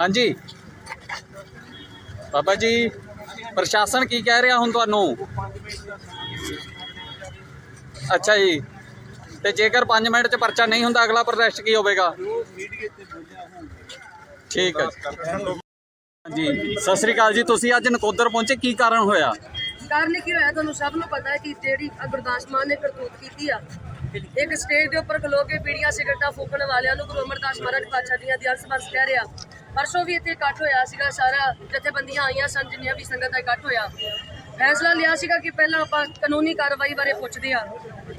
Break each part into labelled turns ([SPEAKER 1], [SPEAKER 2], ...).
[SPEAKER 1] ਹਾਂਜੀ। ਬਾਬਾ ਜੀ, ਪ੍ਰਸ਼ਾਸਨ ਕੀ ਕਹਿ ਰਿਹਾ ਹੁਣ ਤੁਹਾਨੂੰ? ਅੱਛਾ ਜੀ। ਤੇ ਜੇਕਰ 5 ਮਿੰਟ ਚ ਪਰਚਾ ਨਹੀਂ ਹੁੰਦਾ, ਅਗਲਾ ਪ੍ਰੋਟੈਸਟ ਕੀ ਹੋਵੇਗਾ? ਠੀਕ ਹੈ ਜੀ। ਸਤਿ ਸ੍ਰੀ ਅਕਾਲ ਜੀ, ਤੁਸੀਂ ਅੱਜ ਨਕੋਦਰ ਪਹੁੰਚੇ, ਕੀ ਕਾਰਨ ਹੋਇਆ?
[SPEAKER 2] ਕਾਰਨ ਕੀ ਹੋਇਆ, ਤੁਹਾਨੂੰ ਸਭ ਨੂੰ ਪਤਾ ਹੈ ਕਿ ਜਿਹੜੀ ਆਹ ਗੁਰਦਾਸ ਮਾਨ ਨੇ ਕਰਤੂਤ ਕੀਤੀ ਆ, ਇੱਕ ਸਟੇਜ ਦੇ ਉੱਪਰ ਖਲੋ ਕੇ ਬੀੜੀਆਂ ਸਿਗਰਟਾਂ ਫੂਕਣ ਵਾਲਿਆਂ ਨੂੰ ਗੁਰੂ ਅਮਰਦਾਸ ਮਹਾਰਾਜ ਪਾਤਸ਼ਾਹ ਦੀਆਂ ਦੀ ਅਰਸ ਕਹਿ ਰਿਹਾ। ਪਰਸੋਂ ਵੀ ਇੱਥੇ ਇਕੱਠ ਹੋਇਆ ਸੀਗਾ, ਸਾਰਾ ਜਥੇਬੰਦੀਆਂ ਆਈਆਂ ਸਨ, ਜਿੰਨੀਆਂ ਵੀ ਸੰਗਤ ਦਾ ਇਕੱਠ ਹੋਇਆ। ਫੈਸਲਾ ਲਿਆ ਸੀਗਾ ਕਿ ਪਹਿਲਾਂ ਆਪਾਂ ਕਾਨੂੰਨੀ ਕਾਰਵਾਈ ਬਾਰੇ ਪੁੱਛਦੇ ਆ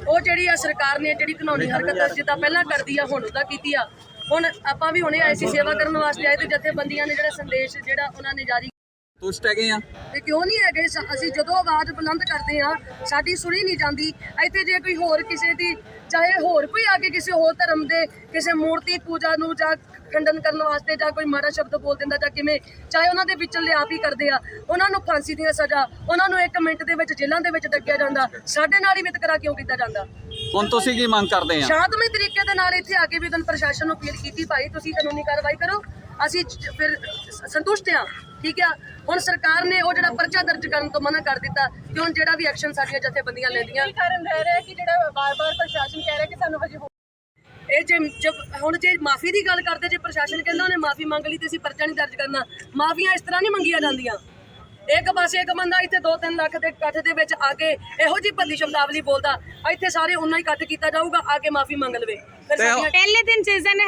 [SPEAKER 2] ਉਹ ਜਿਹੜੀ ਆ ਸਰਕਾਰ ਨੇ ਜਿਹੜੀ ਕਾਨੂੰਨੀ ਹਰਕਤ ਜਿੱਦਾਂ ਪਹਿਲਾਂ ਕਰਦੀ ਆ, ਹੁਣ ਉਹਦਾ ਕੀਤੀ ਆ। ਹੁਣ ਆਪਾਂ ਵੀ ਹੁਣੇ ਆਏ ਸੀ ਸੇਵਾ ਕਰਨ ਵਾਸਤੇ ਆਏ ਤੇ ਜਥੇਬੰਦੀਆਂ ਨੇ ਜਿਹੜਾ ਸੰਦੇਸ਼ ਜਿਹੜਾ ਉਹਨਾਂ ਨੇ ਜਾਰੀ
[SPEAKER 1] ਤੁਸ਼ਟ ਹੈਗੇ ਆ।
[SPEAKER 2] ਤੇ ਕਿਉਂ ਨਹੀਂ ਹੈਗੇ? ਸ- ਅਸੀਂ ਜਦੋਂ ਆਵਾਜ਼ ਬੁਲੰਦ ਕਰਦੇ ਆ ਸਾਡੀ ਸੁਣੀ ਨਹੀਂ ਜਾਂਦੀ। ਇੱਥੇ ਜੇ ਕੋਈ ਹੋਰ ਕਿਸੇ ਦੀ ਚਾਹੇ ਹੋਰ ਕੋਈ ਆ ਕੇ ਕਿਸੇ ਹੋਰ ਧਰਮ ਦੇ ਕਿਸੇ ਮੂਰਤੀ ਪੂਜਾ ਨੂੰ ਜਾਂ ਖੰਡਨ ਕਰਨ ਵਾਸਤੇ ਜਾਂ ਕੋਈ ਮਾੜਾ ਸ਼ਬਦ ਬੋਲ ਦਿੰਦਾ ਜਾਂ ਕਿਵੇਂ ਚਾਹੇ ਉਹਨਾਂ ਦੇ ਵਿੱਚ ਲਿਆਪ ਹੀ ਕਰਦੇ ਆ। ਉਹਨਾਂ ਨੂੰ ਫਾਂਸੀ ਦੀ ਸਜ਼ਾ ਉਹਨਾਂ ਨੂੰ 1 ਮਿੰਟ ਦੇ ਵਿੱਚ ਜੇਲ੍ਹਾਂ ਦੇ ਵਿੱਚ ਡੱਕਿਆ ਜਾਂਦਾ। ਸਾਡੇ ਨਾਲ ਹੀ ਵਿਤਕਰਾ ਕਿਉਂ ਕੀਤਾ ਜਾਂਦਾ?
[SPEAKER 1] ਹੁਣ ਤੁਸੀਂ ਕੀ ਮੰਗ ਕਰਦੇ ਆ?
[SPEAKER 2] ਸ਼ਾਂਤਮਈ ਤਰੀਕੇ ਦੇ ਨਾਲ ਇੱਥੇ ਆ ਕੇ ਵੀ ਤੁਹਾਨੂੰ ਪ੍ਰਸ਼ਾਸਨ ਨੂੰ ਅਪੀਲ ਕੀਤੀ ਭਾਈ ਤੁਸੀਂ ਕਾਨੂੰਨੀ ਕਾਰਵਾਈ ਕਰੋ। ਅਸੀਂ ਚ- ਫਿਰ ਸ- ਸੰਤੁਸ਼ਟ ਆ ਠੀਕ ਆ? ਹੁਣ ਸਰਕਾਰ ਨੇ ਉਹ ਜਿਹੜਾ ਪਰਚਾ ਦਰਜ ਕਰਨ ਤੋਂ ਮਨਾ ਕਰ ਦਿੱਤਾ ਕਿ ਹੁਣ ਜਿਹੜਾ ਵੀ ਐਕਸ਼ਨ ਸਾਡੀਆਂ ਜਥੇਬੰਦੀਆਂ ਲੈਂਦੀਆਂ
[SPEAKER 3] ਕੀ ਕਾਰਨ ਰਹਿ ਰਿਹਾ ਕਿ ਜਿਹੜਾ ਬਾਰ-ਬਾਰ ਪ੍ਰਸ਼ਾਸਨ ਕਹਿ ਰਿਹਾ ਕਿ ਸਾਨੂੰ ਹਜੇ ਹੋ-
[SPEAKER 2] ਇਹ ਜੇ ਜਬ ਹੁਣ ਜੇ ਮਾਫੀ ਦੀ ਗੱਲ ਕਰਦੇ ਜੇ ਪ੍ਰਸ਼ਾਸਨ ਕਹਿੰਦਾ ਉਹਨੇ ਮਾਫੀ ਮੰਗ ਲਈ ਤੇ ਅਸੀਂ ਪਰਚਾ ਨਹੀਂ ਦਰਜ ਕਰਨਾ ਮਾਫੀਆਂ ਇਸ ਤਰ੍ਹਾਂ ਨਹੀਂ ਮੰਗੀਆਂ ਜਾਂਦੀਆਂ। ਇੱਕ ਪਾਸੇ ਇੱਕ ਬੰਦਾ ਇੱਥੇ 2-3 ਲੱਖ ਦੇ ਇਕੱਠ ਦੇ ਵਿੱਚ ਆ ਕੇ ਇਹੋ ਜੀ ਭੱਦੀ ਸ਼ਬਦਾਵਲੀ ਬੋਲਦਾ ਇੱਥੇ ਸਾਰੇ ਉਹਨਾਂ ਹੀ ਇਕੱਠ ਕੀਤਾ ਜਾਊਗਾ ਆ ਕੇ ਮਾਫੀ ਮੰਗ ਲਵੇ।
[SPEAKER 1] ਤੇ ਉਹ-
[SPEAKER 2] ਸਾਡੀਆਂ
[SPEAKER 4] ਪਹਿਲੇ ਦਿਨ ਜਿਸ ਦਿਨ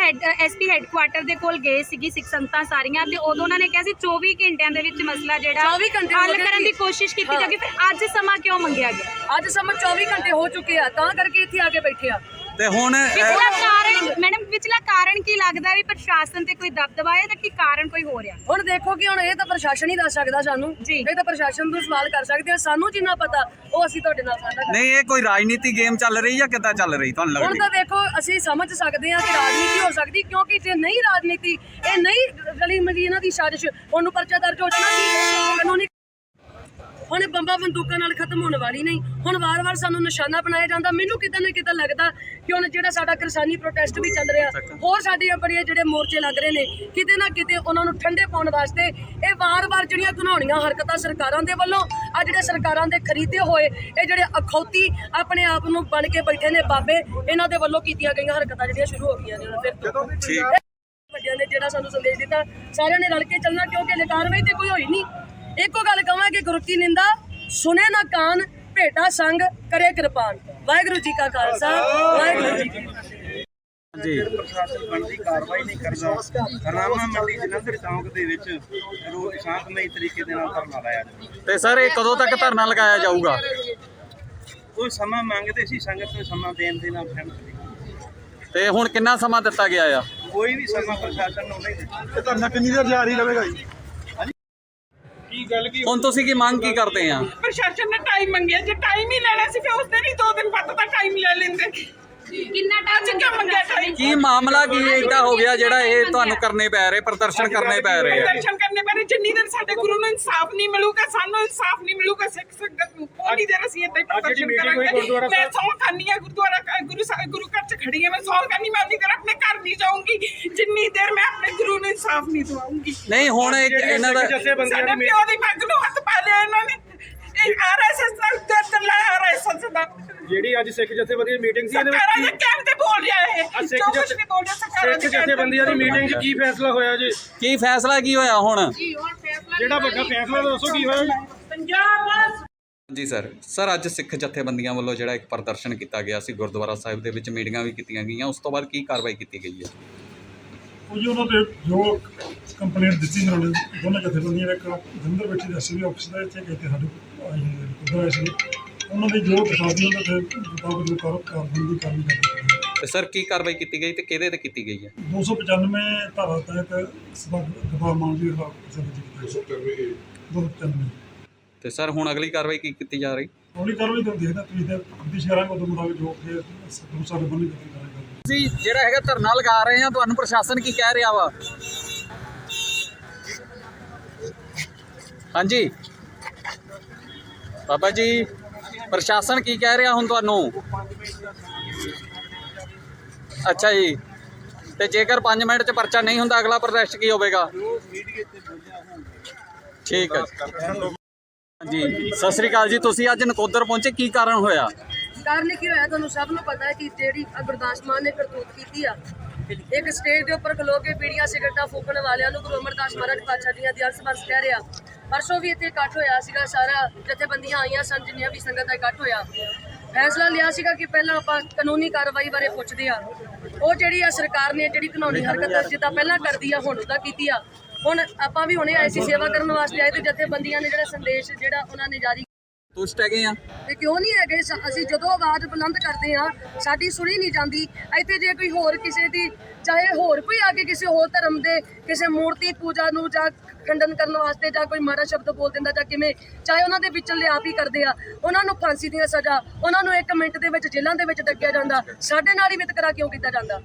[SPEAKER 4] ਐਸਪੀ ਹੈੱਡਕੁਆਟਰ ਦੇ ਕੋਲ ਗਏ ਸੀਗੀ ਸਿੱਖ ਸੰਗਤਾਂ ਸਾਰੀਆਂ ਤੇ ਉਦੋਂ ਉਹਨਾਂ ਨੇ ਕਿਹਾ ਸੀ 24 ਘੰਟਿਆਂ ਦੇ ਵਿੱਚ ਮਸਲਾ ਜਿਹੜਾ
[SPEAKER 2] 24 ਘੰਟੇ ਹੋ
[SPEAKER 4] ਹੱਲ
[SPEAKER 2] ਗਏ
[SPEAKER 4] ਕਰਨ
[SPEAKER 2] ਸੀ।
[SPEAKER 4] ਦੀ ਕੋਸ਼ਿਸ਼ ਕੀਤੀ
[SPEAKER 2] ਹਾਂ।
[SPEAKER 4] ਜਾਊਗੀ ਫਿਰ ਅੱਜ ਸਮਾਂ ਕਿਉਂ ਮੰਗਿਆ ਗਿਆ
[SPEAKER 2] ਅੱਜ ਸਮਾਂ 24 ਘੰਟੇ ਹੋ ਚੁੱਕੇ ਆ ਤਾਂ ਕਰਕੇ ਇੱਥੇ ਆ ਕੇ ਬੈਠੇ ਆ
[SPEAKER 1] ਤੇ ਹੁਣ ਅਹ,
[SPEAKER 4] ਪਿਛਲਾ ਕਾਰਨ ਮੈਡਮ ਪਿਛਲਾ ਕਾਰਨ ਕੀ ਲੱਗਦਾ ਵੀ ਪ੍ਰਸ਼ਾਸਨ ਤੇ ਕੋਈ ਦਬਦਬਾ ਹੈ ਤਾਂ ਕੀ ਕਾਰਨ ਕੋਈ ਹੋ ਰਿਹਾ?
[SPEAKER 2] ਹੁਣ ਦੇਖੋ ਕਿ ਹੁਣ ਇਹ ਤਾਂ ਪ੍ਰਸ਼ਾਸਨ ਹੀ ਦੱਸ ਸਕਦਾ ਸਾਨੂੰ।
[SPEAKER 4] ਜੀ।
[SPEAKER 2] ਇਹ ਤਾਂ ਪ੍ਰਸ਼ਾਸਨ ਨੂੰ ਸਵਾਲ ਕਰ ਸਕਦੇ ਆ। ਸਾਨੂੰ ਜਿੰਨਾ ਪਤਾ ਉਹ ਅਸੀਂ ਤੁਹਾਡੇ ਨਾਲ ਸਾਂਝਾ ਕਰਾਂਗੇ
[SPEAKER 1] ਨਹੀਂ ਇਹ ਕੋਈ ਰਾਜਨੀਤੀ ਗੇਮ ਚੱਲ ਰਹੀ ਜਾਂ ਕਿੱਦਾਂ ਚੱਲ ਰਹੀ ਤੁਹਾਨੂੰ
[SPEAKER 2] ਹੁਣ
[SPEAKER 1] ਲੱਗਦੀ?
[SPEAKER 2] ਤਾਂ ਦੇਖੋ ਅਸੀਂ ਸਮਝ ਸਕਦੇ ਹਾਂ ਕਿ ਰਾਜਨੀਤੀ ਹੋ ਸਕਦੀ ਕਿਉਂਕਿ ਜੇ ਨਹੀਂ ਰਾਜਨੀਤੀ ਇਹ ਨਹੀਂ ਗਲੀ ਮਦੀ ਇਹਨਾਂ ਦੀ ਸਾਜ਼ਿਸ਼ ਉਹਨੂੰ ਪਰਚਾ ਦਰਜ ਹੋ ਜਾਣਾ ਸੀ ਕਾਨੂੰਨੀ ਹੁਣ ਇਹ ਬੰਬਾਂ ਬੰਦੂਕਾਂ ਨਾਲ ਖਤਮ ਹੋਣ ਵਾਲੀ ਨਹੀਂ। ਹੁਣ ਵਾਰ-ਵਾਰ ਸਾਨੂੰ ਨਿਸ਼ਾਨਾ ਬਣਾਇਆ ਜਾਂਦਾ। ਮੈਨੂੰ ਕਿਤੇ ਨਾ ਕਿਤੇ ਲੱਗਦਾ ਕਿ ਹੁਣ ਜਿਹੜਾ ਸਾਡਾ ਕਿਸਾਨੀ ਪ੍ਰੋਟੈਸਟ ਵੀ ਚੱਲ ਰਿਹਾ ਹੋਰ ਸਾਡੀਆਂ ਬੜੀਆਂ ਜਿਹੜੇ ਮੋਰਚੇ ਲੱਗ ਰਹੇ ਨੇ ਕਿਤੇ ਨਾ ਕਿਤੇ ਉਹਨਾਂ ਨੂੰ ਠੰਡੇ ਪਾਉਣ ਵਾਸਤੇ ਇਹ ਵਾਰ-ਵਾਰ ਜਿਹੜੀਆਂ ਘਿਨਾਉਣੀਆਂ ਹਰਕਤਾਂ ਸਰਕਾਰਾਂ ਦੇ ਵੱਲੋਂ ਆ ਜਿਹੜੇ ਸਰਕਾਰਾਂ ਦੇ ਖਰੀਦੇ ਹੋਏ ਇਹ ਜਿਹੜੇ ਅਖੌਤੀ ਆਪਣੇ ਆਪ ਨੂੰ ਬਣ ਕੇ ਬੈਠੇ ਨੇ ਬਾਬੇ ਇਹਨਾਂ ਦੇ ਵੱਲੋਂ ਕੀਤੀਆਂ ਗਈਆਂ ਹਰਕਤਾਂ ਜਿਹੜੀਆਂ ਸ਼ੁਰੂ ਹੋ ਗਈਆਂ ਨੇ ਹੁਣ ਫਿਰ ਤੋਂ।
[SPEAKER 1] ਠੀਕ
[SPEAKER 2] ਵੱਡਿਆਂ ਨੇ ਜਿਹੜਾ ਸਾਨੂੰ ਸੰਦੇਸ਼ ਦਿੱਤਾ ਸਾਰਿਆਂ ਨੇ ਰਲ ਕੇ ਚੱਲਣਾ ਕਿਉਂਕਿ ਕਾਰਵਾਈ ਤੇ ਕੋਈ ਹੋਈ ਨਹੀਂ। ਇੱਕੋ ਗੱਲ ਕਹਾਂਗੇ ਗੁਰੂ ਕੀ ਨਿੰਦਾ ਸੁਨੇ ਨਾ ਕਾਨ ਭੇਟਾ ਸੰਗ ਕਰੇ ਕਿਰਪਾਨ। ਵਾਹਿਗੁਰੂ ਜੀ ਕਾ ਖਾਲਸਾ ਵਾਹਿਗੁਰੂ ਜੀ ਕੀ ਫਤਿਹ।
[SPEAKER 1] ਜੀ।
[SPEAKER 5] ਪ੍ਰਸ਼ਾਸਨ ਬਣਦੀ ਕਾਰਵਾਈ ਨਹੀਂ ਕਰਦਾ। ਰਾਮਾ ਮੰਡੀ ਜਲੰਧਰ ਚੌਂਕ ਦੇ ਵਿੱਚ ਰੋ ਸ਼ਾਂਤਮਈ ਤਰੀਕੇ ਦੇ ਨਾਲ ਧਰਨਾ ਲਾਇਆ
[SPEAKER 1] ਤੇ ਸਰ ਇਹ ਕਦੋਂ ਤੱਕ ਧਰਨਾ ਲਗਾਇਆ ਜਾਊਗਾ?
[SPEAKER 5] ਕੋਈ ਸਮਾਂ ਮੰਗਦੇ ਸੀ ਸੰਗਤ ਨੂੰ ਸਮਾਂ ਦੇਣ ਦੇ ਨਾਲ ਸਹਿਮਤ
[SPEAKER 1] ਤੇ ਹੁਣ ਕਿੰਨਾ ਸਮਾਂ ਦਿੱਤਾ ਗਿਆ ਆ?
[SPEAKER 5] ਕੋਈ ਵੀ ਸਮਾਂ ਪ੍ਰਸ਼ਾਸਨ ਨੂੰ ਨਹੀਂ ਦਿੱਤਾ।
[SPEAKER 6] ਧਰਨਾ ਕਿੰਨੀ ਦੇਰ ਜਾਰੀ ਰਹੇਗਾ ਜੀ?
[SPEAKER 1] ਹੁਣ ਤੁਸੀਂ ਕੀ ਮੰਗ ਕੀ ਕਰਦੇ ਆ?
[SPEAKER 3] ਪ੍ਰਸ਼ਾਸਨ ਨੇ ਟਾਈਮ ਮੰਗਿਆ। ਜੇ ਟਾਈਮ ਹੀ ਲੈਣਾ ਸੀ ਫਿਰ ਉਸ ਦਿਨ ਹੀ ਦੋ ਦਿਨ ਵੱਧ ਦਾ ਟਾਈਮ ਲੈ ਲੈਂਦੇ।
[SPEAKER 4] ਕਿੰਨਾ
[SPEAKER 3] ਅੱਜ ਕਿਉਂ ਮੰਗਿਆ ਟਾਈਮ
[SPEAKER 1] ਕੀ ਮਾਮਲਾ ਕੀ ਏਡਾ ਹੋ ਗਿਆ ਜਿਹੜਾ ਇਹ ਤੁਹਾਨੂੰ ਕਰਨੇ ਪੈ ਰਹੇ ਪ੍ਰਦਰਸ਼ਨ ਕਰਨੇ ਪੈ ਰਹੇ ਆ?
[SPEAKER 3] ਦਰਸ਼ਨ ਕਰਨੇ ਪੈਣੇ ਜਿੰਨੀ ਦੇਰ ਸਾਡੇ ਗੁਰੂ ਨੂੰ ਇਨਸਾਫ ਨਹੀਂ ਮਿਲੂਗਾ ਸਾਨੂੰ ਇਨਸਾਫ ਨਹੀਂ ਮਿਲੂਗਾ ਸਿੱਖ ਸੰਗਤ ਨੂੰ ਉਨੀ ਦੇਰ ਅਸੀਂ ਇੱਥੇ ਪ੍ਰਦਰਸ਼ਨ ਕਰਾਂਗੇ। ਮੈਂ ਸੌ ਖਾਨੀ ਆ ਗੁਰਦੁਆਰਾ ਕ- ਗੁਰੂ ਸਾਹਿਬ ਗੁਰੂ ਘਰ ਚ ਖੜੀ ਆ ਮੈਂ ਸੌ ਖਾਨੀ ਮੈਂ ਆਪਣੀ ਘਰ ਆਪਣੇ ਘਰ ਨਹੀਂ ਜਾਊਂਗੀ। ਜਿੰਨੀ ਦੇਰ ਮੈਂ ਆਪਣੇ ਗੁਰੂ ਨੂੰ ਇਨਸਾਫ ਨਹੀਂ ਦਵਾਉਂਗੀ।
[SPEAKER 1] ਨਹੀਂ ਹੁਣ ਇੱਕ ਇਹਨਾਂ ਦਾ
[SPEAKER 3] ਸਾਡੇ ਪਿਓ ਦੀ ਪੱਗ ਨੂੰ ਹੱਥ ਪਾ ਲਿਆ ਇਹਨਾਂ ਨੇ। ਇਹ ਆਰਐਸਐਸ ਦਾ ਦਰਦ ਲਾ ਆਰਐਸਐਸ ਦਾ
[SPEAKER 6] ਜਿਹੜੀ ਅੱਜ ਸਿੱਖ ਜਥੇਬੰਦੀਆਂ ਦੀ ਮੀਟਿੰਗ ਸੀ ਇਹਦੇ
[SPEAKER 3] ਸਰਕਾਰਾਂ ਦੇ
[SPEAKER 6] ਵਿੱਚ
[SPEAKER 3] ਕਹਿਣ ਤੇ ਬੋਲ ਰਿਹਾ ਇਹ।
[SPEAKER 6] ਸਿੱਖ
[SPEAKER 3] ਜੋ ਕੁਝ
[SPEAKER 6] ਜਥੇ-
[SPEAKER 3] ਵੀ ਬੋਲ ਰਿਹਾ ਸਰਕਾਰਾਂ
[SPEAKER 6] ਸਿੱਖ
[SPEAKER 3] ਦੇ ਕਹਿਣ ਤੇ
[SPEAKER 6] ਜਥੇਬੰਦੀਆਂ ਦੀ ਮੀਟਿੰਗ 'ਚ ਕੀ ਫੈਸਲਾ ਹੋਇਆ ਜੀ?
[SPEAKER 1] ਕੀ ਫੈਸਲਾ ਕੀ ਹੋਇਆ ਹੁਣ?
[SPEAKER 6] ਜਿਹੜਾ ਵੱਡਾ ਫੈਸਲਾ ਦੱਸੋ ਕੀ ਹੋਇਆ ਜੀ?
[SPEAKER 3] ਪੰਜਾਬ
[SPEAKER 1] ਜੀ ਸਰ। ਸਰ ਅੱਜ ਸਿੱਖ ਜਥੇਬੰਦੀਆਂ ਵੱਲੋਂ ਜਿਹੜਾ ਇੱਕ ਪ੍ਰਦਰਸ਼ਨ ਕੀਤਾ ਗਿਆ ਸੀ ਗੁਰਦੁਆਰਾ ਸਾਹਿਬ ਦੇ ਵਿੱਚ ਮੀਟਿੰਗਾਂ ਵੀ ਕੀਤੀਆਂ ਗਈਆਂ। ਉਸ ਤੋਂ ਬਾਅਦ ਕੀ ਕਾਰਵਾਈ ਕੀਤੀ ਗਈ ਹੈ?
[SPEAKER 7] ਉਹ ਜੀ ਉਹਨਾਂ ਦੇ ਜੋ ਕੰਪਲੇਂਟ ਦਿੱਤੀ ਉਹਨਾਂ ਨੇ ਦੋਨਾਂ ਜਥੇਬੰਦੀਆਂ ਨੇ ਇੱਕ ਜੰਦਰ ਬੈਠੀ ਦਾ ਸੀ ਆਫਿਸ ਦਾ ਇੱਥੇ ਗਏ ਤੇ ਸਾਡੇ ਗੁਰਦੁਆਰਾ ਸੀ ਉਹਨਾਂ ਦੀ ਜੋ ਉਹਨਾਂ ਦੇ ਮੁਤਾਬਕ ਜੋ ਕਰ ਕਾਰਵਾਈ ਦੀ ਕਾਰਵਾਈ ਕਰਦੀ
[SPEAKER 1] ਤੇ ਸਰ ਕੀ ਕਾਰਵਾਈ ਕੀਤੀ ਗਈ ਤੇ ਕਿਹਦੇ ਤੇ ਕੀਤੀ ਗਈ ਹੈ?
[SPEAKER 7] 295 ਧਾਰਾ ਤਹਿਤ ਸਬਕ ਗਵਾ ਮਾਨ ਦੀ ਚੰਨੇ
[SPEAKER 1] ਤੇ ਸਰ ਹੁਣ ਅਗਲੀ ਕਾਰਵਾਈ ਕੀ ਕੀਤੀ ਜਾ ਰਹੀ?
[SPEAKER 7] ਹੌਲੀ ਕਾਰਵਾਈ ਤਾਂ ਦੇਖਦਾ ਤੁਸੀਂ ਤੇ ਕੋਸ਼ਿਸ਼ ਕਰਾਂਗੇ ਉਹਦੇ ਮੁਤਾਬਕ ਜੋ ਕਿ ਸਾਡੇ ਬੰਨੀ ਕਰਨੀ ਕਰਾਂਗੇ
[SPEAKER 1] ਤੁਸੀਂ ਜਿਹੜਾ ਹੈਗਾ ਧਰਨਾ ਲਗਾ ਰਹੇ ਆ ਤੁਹਾਨੂੰ ਪ੍ਰਸ਼ਾਸਨ ਕੀ ਕਹਿ ਰਿਹਾ ਵਾ? ਹਾਂਜੀ। ਬਾਬਾ ਜੀ। ਪ੍ਰਸ਼ਾਸਨ ਕੀ ਕਹਿ ਰਿਹਾ ਹੁਣ ਤੁਹਾਨੂੰ? ਅੱਛਾ ਜੀ। ਤੇ ਜੇਕਰ 5 ਮਿੰਟ 'ਚ ਪਰਚਾ ਨਹੀਂ ਹੁੰਦਾ, ਅਗਲਾ ਪ੍ਰੋਟੈਸਟ ਕੀ ਹੋਵੇਗਾ? ਠੀਕ ਹੈ ਜੀ। ਸਤਿ ਸ੍ਰੀ ਅਕਾਲ ਜੀ। ਤੁਸੀਂ ਅੱਜ ਨਕੋਦਰ ਪਹੁੰਚੇ, ਕੀ ਕਾਰਨ ਹੋਇਆ?
[SPEAKER 2] ਕਾਰਨ ਕੀ ਹੋਇਆ? ਤੁਹਾਨੂੰ ਸਭ ਨੂੰ ਪਤਾ ਹੈ ਕਿ ਜਿਹੜੀ ਆਹ ਗੁਰਦਾਸ ਮਾਨ ਨੇ ਕਰਤੂਤ ਕੀਤੀ ਆ, ਇੱਕ ਸਟੇਜ ਦੇ ਉੱਪਰ ਖਲੋ ਕੇ ਪੀੜੀਆਂ ਸਿਗਰਟਾਂ ਫੂਕਣ ਵਾਲਿਆਂ ਨੂੰ ਗੁਰੂ ਅਮਰਦਾਸ ਮਹਾਰਾਜ ਪਾਤਸ਼ਾਹ ਦੀਆਂ ਦੀ ਅਰਸ ਕਹਿ ਰਿਹਾ। ਪਰਸੋਂ ਵੀ ਇੱਥੇ ਇਕੱਠ ਹੋਇਆ ਸੀਗਾ, ਸਾਰਾ ਜਥੇਬੰਦੀਆਂ ਆਈਆਂ ਸਨ, ਜਿੰਨੀਆਂ ਵੀ ਸੰਗਤ ਦਾ ਇਕੱਠ ਹੋਇਆ। ਫੈਸਲਾ ਲਿਆ ਸੀਗਾ ਕਿ ਪਹਿਲਾਂ ਆਪਾਂ ਕਾਨੂੰਨੀ ਕਾਰਵਾਈ ਬਾਰੇ ਪੁੱਛਦੇ ਆ ਉਹ ਜਿਹੜੀ ਆ ਸਰਕਾਰ ਨੇ, ਜਿਹੜੀ ਕਾਨੂੰਨੀ ਹਰਕਤ ਜਿੱਦਾਂ ਪਹਿਲਾਂ ਕਰਦੀ ਆ, ਹੁਣ ਉਹਦਾ ਕੀਤੀ ਆ। ਹੁਣ ਆਪਾਂ ਵੀ ਹੁਣੇ ਆਏ ਸੀ ਸੇਵਾ ਕਰਨ ਵਾਸਤੇ ਆਏ ਤੇ ਜਥੇਬੰਦੀਆਂ ਨੇ ਜਿਹੜਾ ਸੰਦੇਸ਼, ਜਿਹੜਾ ਉਹਨਾਂ ਨੇ ਜਾਰੀ
[SPEAKER 1] ਤੁਸ਼ਟ ਹੈਗੇ ਆ।
[SPEAKER 2] ਤੇ ਕਿਉਂ ਨਹੀਂ ਹੈਗੇ? ਸ- ਅਸੀਂ ਜਦੋਂ ਆਵਾਜ਼ ਬੁਲੰਦ ਕਰਦੇ ਹਾਂ ਸਾਡੀ ਸੁਣੀ ਨਹੀਂ ਜਾਂਦੀ। ਇੱਥੇ ਜੇ ਕੋਈ ਹੋਰ ਕਿਸੇ ਦੀ ਚਾਹੇ ਹੋਰ ਕੋਈ ਆ ਕੇ ਕਿਸੇ ਹੋਰ ਧਰਮ ਦੇ ਕਿਸੇ ਮੂਰਤੀ ਪੂਜਾ ਨੂੰ ਜਾਂ ਖੰਡਨ ਕਰਨ ਵਾਸਤੇ ਜਾਂ ਕੋਈ ਮਾੜਾ ਸ਼ਬਦ ਬੋਲ ਦਿੰਦਾ ਜਾਂ ਕਿਵੇਂ ਚਾਹੇ ਉਹਨਾਂ ਦੇ ਵਿੱਚ ਲਿਆਪ ਹੀ ਕਰਦੇ ਆ। ਉਹਨਾਂ ਨੂੰ ਫਾਂਸੀ ਦੀਆਂ ਸਜ਼ਾ ਉਹਨਾਂ ਨੂੰ 1 ਮਿੰਟ ਦੇ ਵਿੱਚ ਜੇਲ੍ਹਾਂ ਦੇ ਵਿੱਚ ਡੱਕਿਆ ਜਾਂਦਾ। ਸਾਡੇ ਨਾਲ ਹੀ ਵਿਤਕਰਾ ਕਿਉਂ ਕੀਤਾ ਜਾਂਦਾ?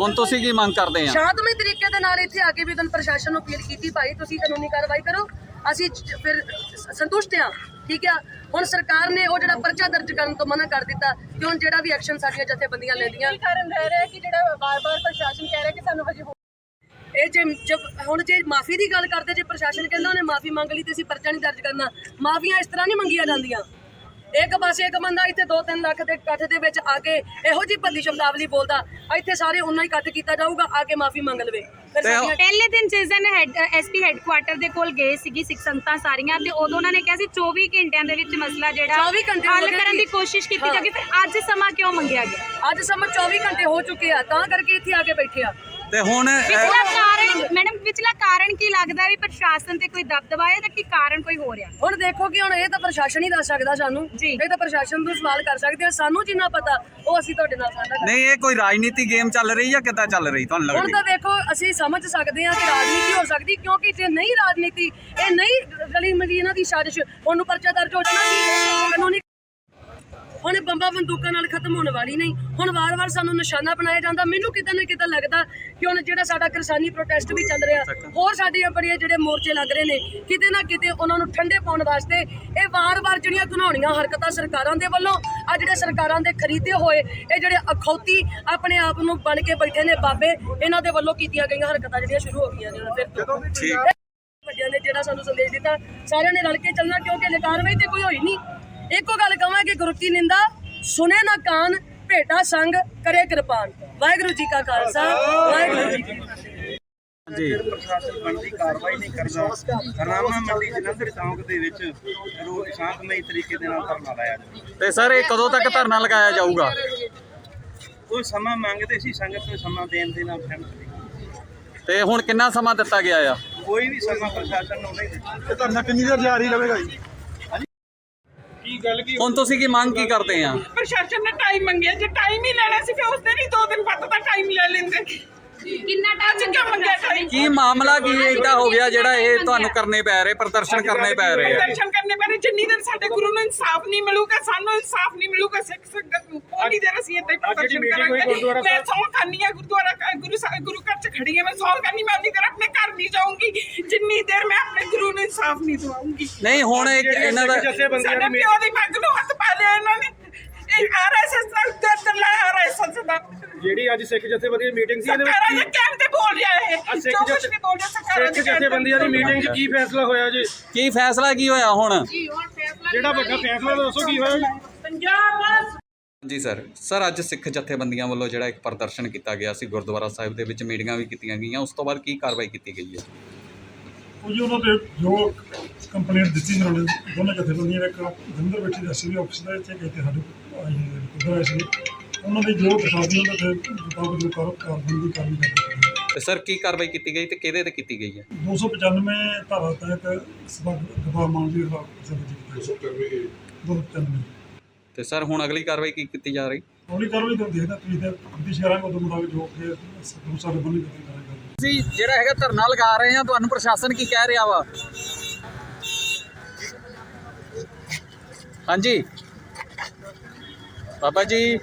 [SPEAKER 1] ਹੁਣ ਤੁਸੀਂ ਕੀ ਮੰਗ ਕਰਦੇ ਆ?
[SPEAKER 2] ਸ਼ਾਂਤਮਈ ਤਰੀਕੇ ਦੇ ਨਾਲ ਇੱਥੇ ਆ ਕੇ ਵੀ ਤੁਹਾਨੂੰ ਪ੍ਰਸ਼ਾਸਨ ਨੂੰ ਅਪੀਲ ਕੀਤੀ ਭਾਈ ਤੁਸੀਂ ਕਾਨੂੰਨੀ ਕਾਰਵਾਈ ਕਰੋ। ਅਸੀਂ ਚ- ਫਿਰ ਸ- ਸੰਤੁਸ਼ਟ ਹਾਂ। ਠੀਕ ਆ? ਹੁਣ ਸਰਕਾਰ ਨੇ ਉਹ ਜਿਹੜਾ ਪਰਚਾ ਦਰਜ ਕਰਨ ਤੋਂ ਮਨਾ ਕਰ ਦਿੱਤਾ ਕਿ ਹੁਣ ਜਿਹੜਾ ਵੀ ਐਕਸ਼ਨ ਸਾਡੀਆਂ ਜਥੇਬੰਦੀਆਂ ਲੈਂਦੀਆਂ
[SPEAKER 3] ਕਾਰਨ ਰਹਿ ਰਿਹਾ ਕਿ ਜਿਹੜਾ ਬਾਰ-ਬਾਰ ਪ੍ਰਸ਼ਾਸਨ ਕਹਿ ਰਿਹਾ ਕਿ ਸਾਨੂੰ ਹਜੇ
[SPEAKER 2] ਇਹ ਜੇ ਜਬ ਹੁਣ ਜੇ ਮਾਫੀ ਦੀ ਗੱਲ ਕਰਦੇ ਜੇ ਪ੍ਰਸ਼ਾਸਨ ਕਹਿੰਦਾ ਉਹਨੇ ਮਾਫੀ ਮੰਗ ਲਈ ਤੇ ਅਸੀਂ ਪਰਚਾ ਨਹੀਂ ਦਰਜ ਕਰਨਾ ਮਾਫੀਆਂ ਇਸ ਤਰ੍ਹਾਂ ਨਹੀਂ ਮੰਗੀਆਂ ਜਾਂਦੀਆਂ। ਇੱਕ ਪਾਸੇ ਇੱਕ ਬੰਦਾ ਇੱਥੇ 2-3 ਲੱਖ ਦੇ ਇਕੱਠ ਦੇ ਵਿੱਚ ਆ ਕੇ ਇਹੋ ਜੀ ਭੱਦੀ ਸ਼ਬਦਾਵਲੀ ਬੋਲਦਾ ਇੱਥੇ ਸਾਰੇ ਉਹਨਾਂ ਹੀ ਇਕੱਠ ਕੀਤਾ ਜਾਊਗਾ ਆ ਕੇ ਮਾਫੀ ਮੰਗ ਲਵੇ ਫਿਰ
[SPEAKER 1] ਤੇ ਉਹ-
[SPEAKER 2] ਸਾਡੀਆਂ
[SPEAKER 4] ਪਹਿਲੇ ਦਿਨ ਜਿਸ ਦਿਨ ਹੈਡ ਐਸਪੀ ਹੈੱਡਕੁਆਟਰ ਦੇ ਕੋਲ ਗਏ ਸੀਗੀ ਸਿੱਖ ਸੰਗਤਾਂ ਸਾਰੀਆਂ ਤੇ ਉਦੋਂ ਉਹਨਾਂ ਨੇ ਕਿਹਾ ਸੀ 24 ਘੰਟਿਆਂ ਦੇ ਵਿੱਚ ਮਸਲਾ ਜਿਹੜਾ
[SPEAKER 2] 24 ਘੰਟੇ ਹੋ
[SPEAKER 4] ਹੱਲ
[SPEAKER 2] ਗਏ
[SPEAKER 4] ਕਰਨ। ਦੀ ਕੋਸ਼ਿਸ਼ ਕੀਤੀ
[SPEAKER 2] ਹਾਂ।
[SPEAKER 4] ਫਿਰ ਅੱਜ ਸਮਾਂ ਕਿਉਂ ਮੰਗਿਆ ਗਿਆ
[SPEAKER 2] ਅੱਜ ਸਮਾਂ 24 ਘੰਟੇ ਹੋ ਚੁੱਕੇ ਆ ਤਾਂ ਕਰਕੇ ਇੱਥੇ ਆ ਕੇ ਬੈਠੇ ਆ
[SPEAKER 1] ਤੇ ਹੁਣ ਅਹ,
[SPEAKER 4] ਪਿਛਲਾ ਕਾਰਨ ਮੈਡਮ ਲੱਗਦਾ ਵੀ ਪ੍ਰਸ਼ਾਸਨ ਤੇ ਕੋਈ ਦਬਦਬਾ ਹੈ ਜਾਂ ਕੀ ਕਾਰਨ ਕੋਈ ਹੋ ਰਿਹਾ?
[SPEAKER 2] ਹੁਣ ਦੇਖੋ ਕਿ ਹੁਣ ਇਹ ਤਾਂ ਪ੍ਰਸ਼ਾਸਨ ਹੀ ਦੱਸ ਸਕਦਾ ਸਾਨੂੰ।
[SPEAKER 4] ਜੀ।
[SPEAKER 2] ਇਹ ਤਾਂ ਪ੍ਰਸ਼ਾਸਨ ਨੂੰ ਸਵਾਲ ਕਰ ਸਕਦੇ ਆ। ਸਾਨੂੰ ਜਿੰਨਾ ਪਤਾ ਉਹ ਅਸੀਂ ਤੁਹਾਡੇ ਨਾਲ ਸਾਂਝਾ
[SPEAKER 1] ਨਹੀਂ ਇਹ ਕੋਈ ਰਾਜਨੀਤੀ ਗੇਮ ਚੱਲ ਰਹੀ ਜਾਂ ਕਿੱਦਾਂ ਚੱਲ ਰਹੀ ਤੁਹਾਨੂੰ
[SPEAKER 2] ਹੁਣ
[SPEAKER 1] ਲੱਗਦੀ?
[SPEAKER 2] ਤਾਂ ਦੇਖੋ ਅਸੀਂ ਸਮਝ ਸਕਦੇ ਹਾਂ ਕਿ ਰਾਜਨੀਤੀ ਹੋ ਸਕਦੀ ਕਿਉਂਕਿ ਜੇ ਨਹੀਂ ਰਾਜਨੀਤੀ ਇਹ ਨਹੀਂ ਰਲੀ ਮਿਲੀ ਇਹਨਾਂ ਦੀ ਸਾਜ਼ਿਸ਼ ਉਹਨੂੰ ਪਰਚਾ ਦਰਜ ਹੋ ਜਾਣਾ ਸੀ ਕਾਨੂੰਨੀ ਹੁਣ ਇਹ ਬੰਬਾਂ ਬੰਦੂਕਾਂ ਨਾਲ ਖਤਮ ਹੋਣ ਵਾਲੀ ਨਹੀਂ। ਹੁਣ ਵਾਰ-ਵਾਰ ਸਾਨੂੰ ਨਿਸ਼ਾਨਾ ਬਣਾਇਆ ਜਾਂਦਾ। ਮੈਨੂੰ ਕਿਤੇ ਨਾ ਕਿਤੇ ਲੱਗਦਾ ਕਿ ਹੁਣ ਜਿਹੜਾ ਸਾਡਾ ਕਿਸਾਨੀ ਪ੍ਰੋਟੈਸਟ ਵੀ ਚੱਲ ਰਿਹਾ ਹੋਰ ਸਾਡੀਆਂ ਬੜੀਆਂ ਜਿਹੜੇ ਮੋਰਚੇ ਲੱਗ ਰਹੇ ਨੇ ਕਿਤੇ ਨਾ ਕਿਤੇ ਉਹਨਾਂ ਨੂੰ ਠੰਡੇ ਪਾਉਣ ਵਾਸਤੇ ਇਹ ਵਾਰ-ਵਾਰ ਜਿਹੜੀਆਂ ਘਿਨਾਉਣੀਆਂ ਹਰਕਤਾਂ ਸਰਕਾਰਾਂ ਦੇ ਵੱਲੋਂ ਆ ਜਿਹੜੇ ਸਰਕਾਰਾਂ ਦੇ ਖਰੀਦੇ ਹੋਏ ਇਹ ਜਿਹੜੇ ਅਖੌਤੀ ਆਪਣੇ ਆਪ ਨੂੰ ਬਣ ਕੇ ਬੈਠੇ ਨੇ ਬਾਬੇ ਇਹਨਾਂ ਦੇ ਵੱਲੋਂ ਕੀਤੀਆਂ ਗਈਆਂ ਹਰਕਤਾਂ ਜਿਹੜੀਆਂ ਸ਼ੁਰੂ ਹੋ ਗਈਆਂ ਨੇ ਫਿਰ ਤੋਂ। ਵੱਡਿਆਂ ਨੇ ਜਿਹੜਾ ਸਾਨੂੰ ਸੰਦੇਸ਼ ਦਿੱਤਾ ਸਾਰਿਆਂ ਨੇ ਰਲ ਕੇ ਚੱਲਣਾ ਕਿਉਂਕਿ ਕਾਰਵਾਈ ਤੇ ਕੋਈ ਹੋਈ ਨਹੀਂ। ਇੱਕੋ ਗੱਲ ਕਹਾਂਗੇ ਗੁਰੂ ਕੀ ਨਿੰਦਾ ਸੁਨੇ ਨਾ ਕਾਨ ਭੇਟਾ ਸੰਗ ਕਰੇ ਕਿਰਪਾਨ। ਵਾਹਿਗੁਰੂ ਜੀ ਕਾ ਖਾਲਸਾ ਵਾਹਿਗੁਰੂ ਜੀ ਕੀ ਫਤਿਹ।
[SPEAKER 1] ਜੀ।
[SPEAKER 5] ਪ੍ਰਸ਼ਾਸਨ ਬਣਦੀ ਕਾਰਵਾਈ ਨਹੀਂ ਕਰਦਾ ਰਾਮਾ ਮੰਡੀ ਜਲੰਧਰ ਚੌਂਕ ਦੇ ਵਿੱਚ ਰੋ ਸ਼ਾਂਤਮਈ ਤਰੀਕੇ ਦੇ ਨਾਲ ਧਰਨਾ ਲਾਇਆ
[SPEAKER 1] ਤੇ ਸਰ ਇਹ ਕਦੋਂ ਤੱਕ ਧਰਨਾ ਲਗਾਇਆ ਜਾਊਗਾ?
[SPEAKER 5] ਉਹ ਸਮਾਂ ਮੰਗਦੇ ਸੀ ਸੰਗਤ ਨੂੰ ਸਮਾਂ ਦੇਣ ਦੇ ਨਾਲ ਸਹਿਮਤ
[SPEAKER 1] ਤੇ ਹੁਣ ਕਿੰਨਾ ਸਮਾਂ ਦਿੱਤਾ ਗਿਆ ਆ?
[SPEAKER 5] ਕੋਈ ਵੀ ਸਮਾਂ ਪ੍ਰਸ਼ਾਸਨ ਨੂੰ ਨਹੀਂ ਦਿੱਤਾ।
[SPEAKER 6] ਇਹ ਧਰਨਾ ਕਿੰਨੀ ਦੇਰ ਜਾਰੀ ਰਹੇਗਾ ਜੀ? ਕੀ ਗੱਲ ਕੀ
[SPEAKER 1] ਹੁਣ ਤੁਸੀਂ ਕੀ ਮੰਗ ਕੀ ਕਰਦੇ ਆ?
[SPEAKER 3] ਪ੍ਰਸ਼ਾਸਨ ਨੇ ਟਾਈਮ ਮੰਗਿਆ। ਜੇ ਟਾਈਮ ਹੀ ਲੈਣਾ ਸੀ ਫਿਰ ਉਸ ਦਿਨ ਹੀ ਦੋ ਦਿਨ ਬਾਅਦ ਤਾਂ ਟਾਈਮ ਲੈ ਲੈਂਦੇ।
[SPEAKER 4] ਕਿੰਨਾ
[SPEAKER 3] ਅੱਜ ਕਿਉਂ ਮੰਗਿਆ ਟਾਈਮ
[SPEAKER 1] ਕੀ ਮਾਮਲਾ ਕੀ ਏਦਾਂ ਹੋ ਗਿਆ ਜਿਹੜਾ ਇਹ ਤੁਹਾਨੂੰ ਕਰਨੇ ਪੈ ਰਹੇ ਪ੍ਰਦਰਸ਼ਨ ਕਰਨੇ ਪੈ ਰਹੇ ਆ?
[SPEAKER 3] ਦਰਸ਼ਨ ਕਰਨੇ ਪੈਣੇ ਜਿੰਨੀ ਦਿਨ ਸਾਡੇ ਗੁਰੂ ਨੂੰ ਇਨਸਾਫ ਨਹੀਂ ਮਿਲੂਗਾ ਸਾਨੂੰ ਇਨਸਾਫ ਨਹੀਂ ਮਿਲੂਗਾ ਸਿੱਖ ਸੰਗਤ ਨੂੰ ਉਨੀ ਦੇਰ ਅਸੀਂ ਇੱਥੇ ਪ੍ਰਦਰਸ਼ਨ ਕਰਾਂਗੇ। ਮੈਂ ਸੌਂ ਖਾਨੀ ਆ ਗੁਰਦੁਆਰਾ ਗੁਰੂ ਸਾਹਿਬ ਗੁਰੂ ਘਰ ਚ ਖੜੀ ਆ ਮੈਂ ਸੌਂ ਖਾਨੀ ਮੈਂ ਉਨੀ ਦੇਰ ਆਪਣੇ ਘਰ ਨਹੀਂ ਜਾਊਂਗੀ ਜਿੰਨੀ ਦੇਰ ਮੈਂ ਆਪਣੇ ਗੁਰੂ ਨੂੰ ਇਨਸਾਫ ਨਹੀਂ ਦਵਾਉਂਗੀ।
[SPEAKER 1] ਨਹੀਂ ਹੁਣ ਇੱਕ ਇਹਨਾਂ ਦਾ
[SPEAKER 3] ਸਾਡੇ
[SPEAKER 6] ਦੀ
[SPEAKER 3] ਪਿਓ ਦੀ ਪੱਗ ਨੂੰ ਹੱਥ ਪਾ ਲਿਆ ਇਹਨਾਂ ਨੇ ਇਹ ਆਰਐਸਐਸ ਦਾ ਉੱਤੇ ਚੱਲਾ ਆਰਐਸਐਸ ਦਾ।
[SPEAKER 6] ਜਿਹੜੀ ਅੱਜ ਸਿੱਖ ਜਥੇਬੰਦੀਆਂ ਦੀ ਮੀਟਿੰਗ ਸੀ ਇਹਦੇ
[SPEAKER 3] ਸਰਕਾਰਾਂ ਦੇ
[SPEAKER 6] ਵਿੱਚ
[SPEAKER 3] ਕਹਿਣ ਤੇ ਬੋਲ ਰਿਹਾ ਇਹ।
[SPEAKER 6] ਸਿੱਖ
[SPEAKER 3] ਜੋ ਕੁਝ ਵੀ ਬੋਲ ਰਿਹਾ ਸਰਕਾਰਾਂ
[SPEAKER 6] ਸਿੱਖ
[SPEAKER 3] ਦੇ ਕਹਿਣ ਤੇ
[SPEAKER 6] ਜਥੇਬੰਦੀਆਂ ਦੀ ਮੀਟਿੰਗ 'ਚ ਕੀ ਫੈਸਲਾ ਹੋਇਆ ਜੀ?
[SPEAKER 1] ਕੀ ਫੈਸਲਾ ਕੀ ਹੋਇਆ ਹੁਣ?
[SPEAKER 6] ਜਿਹੜਾ ਵੱਡਾ ਫੈਸਲਾ ਦੱਸੋ ਕੀ ਹੋਇਆ ਜੀ?
[SPEAKER 3] ਪੰਜਾਬ
[SPEAKER 1] ਜੀ ਸਰ ਸਰ ਅੱਜ ਸਿੱਖ ਜਥੇਬੰਦੀਆਂ ਵੱਲੋਂ ਜਿਹੜਾ ਇੱਕ ਪ੍ਰਦਰਸ਼ਨ ਕੀਤਾ ਗਿਆ ਸੀ ਗੁਰਦੁਆਰਾ ਸਾਹਿਬ ਦੇ ਵਿੱਚ ਮੀਟਿੰਗਾਂ ਵੀ ਕੀਤੀਆਂ ਗਈਆਂ ਉਸ ਤੋਂ ਬਾਅਦ ਕੀ ਕਾਰਵਾਈ ਕੀਤੀ ਗਈ ਹੈ?
[SPEAKER 7] ਉਹ ਜੀ ਉਹਨਾਂ ਦੇ ਜੋ ਕੰਪਲੇਂਟ ਦਿੱਤੀ ਉਹਨਾਂ ਨੇ ਦੋਨੇ ਜਥੇਬੰਦੀਆਂ ਨੇ ਇੱਕ ਜਲੰਧਰ ਬੈਠੀ ਐਸਸੀ ਆਫਿਸ ਦੇ ਇੱਥੇ ਗਏ ਤੇ ਸਾਡੇ ਗੁਰਦੁਆਰਾ ਸੀ ਉਹਨਾਂ ਦੇ ਜੋ ਕਿਤਾਬੀ ਉਹਨਾਂ ਦੇ ਮੁਤਾਬਕ ਜੋ ਕਰ ਕਾਰਵਾਈ ਦੀ ਕਾਰਵਾਈ ਕਰਨੀ
[SPEAKER 1] ਤੇ ਸਰ ਕੀ ਕਾਰਵਾਈ ਕੀਤੀ ਗਈ ਤੇ ਕਿਹਦੇ ਤੇ ਕੀਤੀ ਗਈ ਹੈ?
[SPEAKER 7] 295 ਧਾਰਾ ਤਹਿਤ ਸਬਕ ਦਬਾ ਮਾਨਜੀ ਦਾ ਸਬਕ ਕੀਤਾ ਸੀ 295
[SPEAKER 1] ਤੇ ਸਰ ਹੁਣ ਅਗਲੀ ਕਾਰਵਾਈ ਕੀ ਕੀਤੀ ਜਾ ਰਹੀ?
[SPEAKER 7] ਹੌਲੀ ਕਾਰਵਾਈ ਤਾਂ ਦੇਖਦਾ ਤੁਸੀਂ ਤੇ ਕੋਸ਼ਿਸ਼ ਕਰਾਂਗੇ ਉਦੋਂ ਮੁਤਾਬਕ ਜੋ ਕਿ ਸਾਹਿਬ ਬੰਨੀ ਕਰਨੀ ਕਰਾਂਗੇ
[SPEAKER 1] ਤੁਸੀਂ ਜਿਹੜਾ ਹੈਗਾ ਧਰਨਾ ਲਗਾ ਰਹੇ ਆ ਤੁਹਾਨੂੰ ਪ੍ਰਸ਼ਾਸਨ ਕੀ ਕਹਿ ਰਿਹਾ ਵਾ? ਹਾਂਜੀ। ਬਾਬਾ ਜੀ।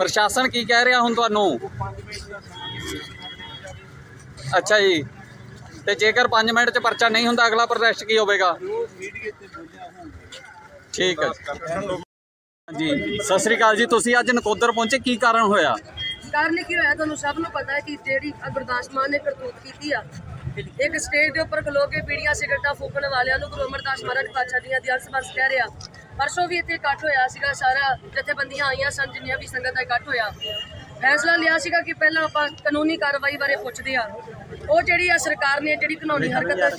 [SPEAKER 1] ਪ੍ਰਸ਼ਾਸਨ ਕੀ ਕਹਿ ਰਿਹਾ ਹੁਣ ਤੁਹਾਨੂੰ? ਅੱਛਾ ਜੀ। ਤੇ ਜੇਕਰ 5 ਮਿੰਟ ਚ ਪਰਚਾ ਨਹੀਂ ਹੁੰਦਾ, ਅਗਲਾ ਪ੍ਰੋਟੈਸਟ ਕੀ ਹੋਵੇਗਾ? ਠੀਕ ਹੈ ਜੀ। ਸਤਿ ਸ੍ਰੀ ਅਕਾਲ ਜੀ। ਤੁਸੀਂ ਅੱਜ ਨਕੋਦਰ ਪਹੁੰਚੇ, ਕੀ ਕਾਰਨ ਹੋਇਆ?
[SPEAKER 2] ਕਾਰਨ ਕੀ ਹੋਇਆ? ਤੁਹਾਨੂੰ ਸਭ ਨੂੰ ਪਤਾ ਹੈ ਕਿ ਜਿਹੜੀ ਆਹ ਗੁਰਦਾਸ ਮਾਨ ਨੇ ਕਰਤੂਤ ਕੀਤੀ ਆ, ਇੱਕ ਸਟੇਜ ਦੇ ਉੱਪਰ ਖਲੋ ਕੇ ਬੀੜੀਆਂ ਸਿਗਰਟਾਂ ਫੂਕਣ ਵਾਲਿਆਂ ਨੂੰ ਗੁਰੂ ਅਮਰਦਾਸ ਮਹਾਰਾਜ ਪਾਤਸ਼ਾਹ ਦੀਆਂ ਦੀ ਅੰਸ ਕਹਿ ਰਿਹਾ। ਪਰਸੋਂ ਵੀ ਇੱਥੇ ਇਕੱਠ ਹੋਇਆ ਸੀਗਾ, ਸਾਰਾ ਜਥੇਬੰਦੀਆਂ ਆਈਆਂ ਸਨ, ਜਿੰਨੀਆਂ ਵੀ ਸੰਗਤ ਦਾ ਇਕੱਠ ਹੋਇਆ। ਫੈਸਲਾ ਲਿਆ ਸੀਗਾ ਕਿ ਪਹਿਲਾਂ ਆਪਾਂ ਕਾਨੂੰਨੀ ਕਾਰਵਾਈ ਬਾਰੇ ਪੁੱਛਦੇ ਆ ਉਹ ਜਿਹੜੀ ਆ ਸਰਕਾਰ ਨੇ, ਜਿਹੜੀ ਕਾਨੂੰਨੀ ਹਰਕਤ